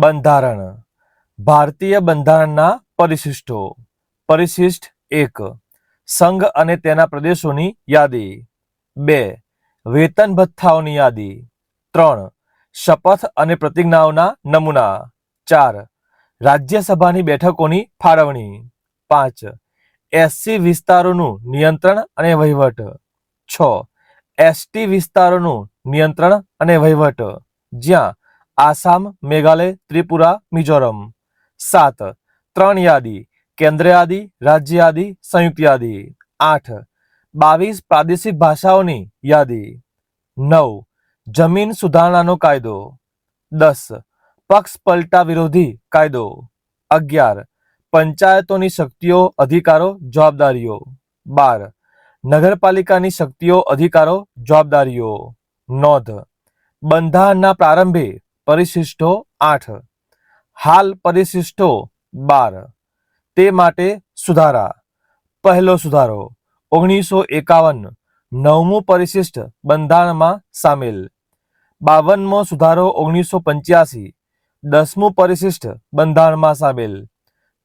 બંધારણ. ભારતીય બંધારણના પરિશિષ્ટો. પરિશિષ્ટ એક. સંઘ અને તેના પ્રદેશોની યાદી. બે. વેતન ભથ્થાઓની યાદી. ત્રણ. શપથ અને પ્રતિજ્ઞાઓના નમૂના. ચાર. રાજ્યસભાની બેઠકોની ફાળવણી. પાંચ. એસસી વિસ્તારોનું નિયંત્રણ અને વહીવટ. છ. એસટી વિસ્તારોનું નિયંત્રણ અને વહીવટ. જ્યાં આસામ મેઘાલય ત્રિપુરા મિઝોરમ સાત ત્રણ યાદી કેન્દ્ર યાદી રાજ્ય યાદી સંયુક્ત યાદી આઠ બાવીસ પ્રાદેશિક ભાષાઓની યાદી નવ જમીન સુધારણાનો કાયદો દસ પક્ષ પલટા વિરોધી કાયદો અગિયાર પંચાયતોની શક્તિઓ અધિકારો જવાબદારીઓ બાર નગરપાલિકાની શક્તિઓ અધિકારો જવાબદારીઓ નોંધ બંધારણના પ્રારંભે પરિશિષ્ટો આઠ. હાલ પરિશિષ્ટો બાર. તે માટે સુધારા. પહેલો સુધારો, ઓગણીસો એકાવન. નવમું પરિશિષ્ટ બંધારણમાં સામેલ. બાવનમો સુધારો, ઓગણીસો પંચ્યાસી. દસમું પરિશિષ્ટ બંધારણમાં સામેલ.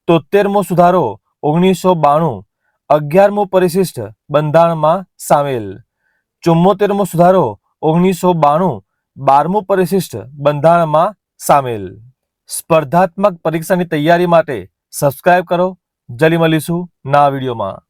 તોતેરમો સુધારો, ઓગણીસો બાણું. અગિયારમું પરિશિષ્ટ બંધારણમાં સામેલ. ચુમ્મોતેરમો સુધારો, ઓગણીસો બાણું. બારમું પરિશિષ્ટ બંધારણમાં સામેલ. સ્પર્ધાત્મક પરીક્ષાની તૈયારી માટે સબસ્ક્રાઇબ કરો. જલી મળીશું ના વિડીયોમાં.